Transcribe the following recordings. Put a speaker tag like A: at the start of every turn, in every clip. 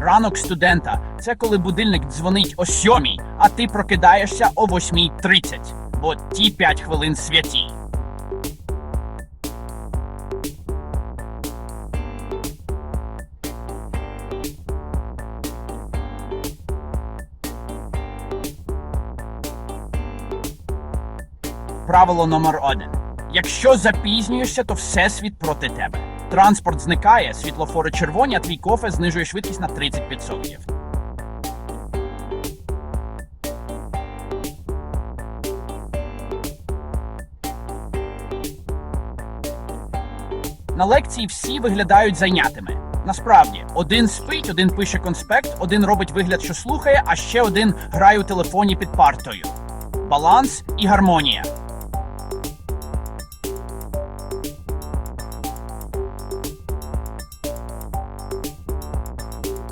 A: Ранок студента це коли будильник дзвонить о сьомій, а ти прокидаєшся о 8.30, бо ті 5 хвилин святі. Правило номер один: якщо запізнюєшся, то всесвіт проти тебе. Транспорт зникає, світлофори червоні, а твій кофе знижує швидкість на 30%. На лекції всі виглядають зайнятими. Насправді, один спить, один пише конспект, один робить вигляд, що слухає, а ще один грає у телефоні під партою. Баланс і гармонія.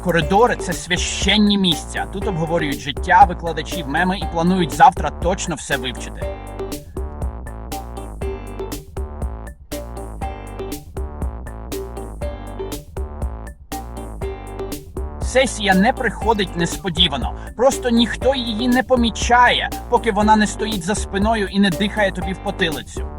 A: Коридори це священні місця. Тут обговорюють життя викладачів, меми і планують завтра точно все вивчити. Сесія не приходить несподівано, просто ніхто її не помічає, поки вона не стоїть за спиною і не дихає тобі в потилицю.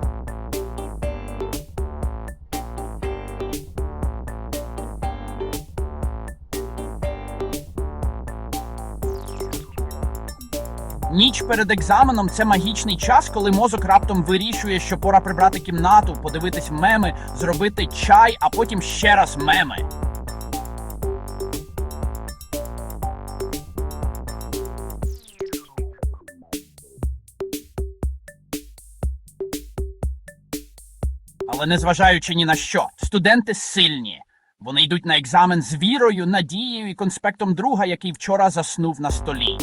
A: Ніч перед екзаменом це магічний час, коли мозок раптом вирішує, що пора прибрати кімнату, подивитись меми, зробити чай, а потім ще раз меми. Але незважаючи ні на що, студенти сильні. Вони йдуть на екзамен з вірою, надією і конспектом друга, який вчора заснув на столі.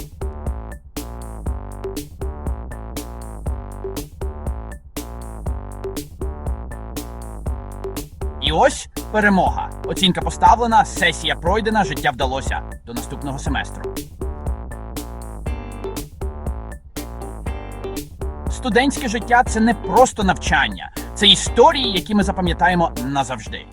A: І ось перемога. Оцінка поставлена, сесія пройдена, життя вдалося. До наступного семестру. Студентське життя це не просто навчання, це історії, які ми запам'ятаємо назавжди.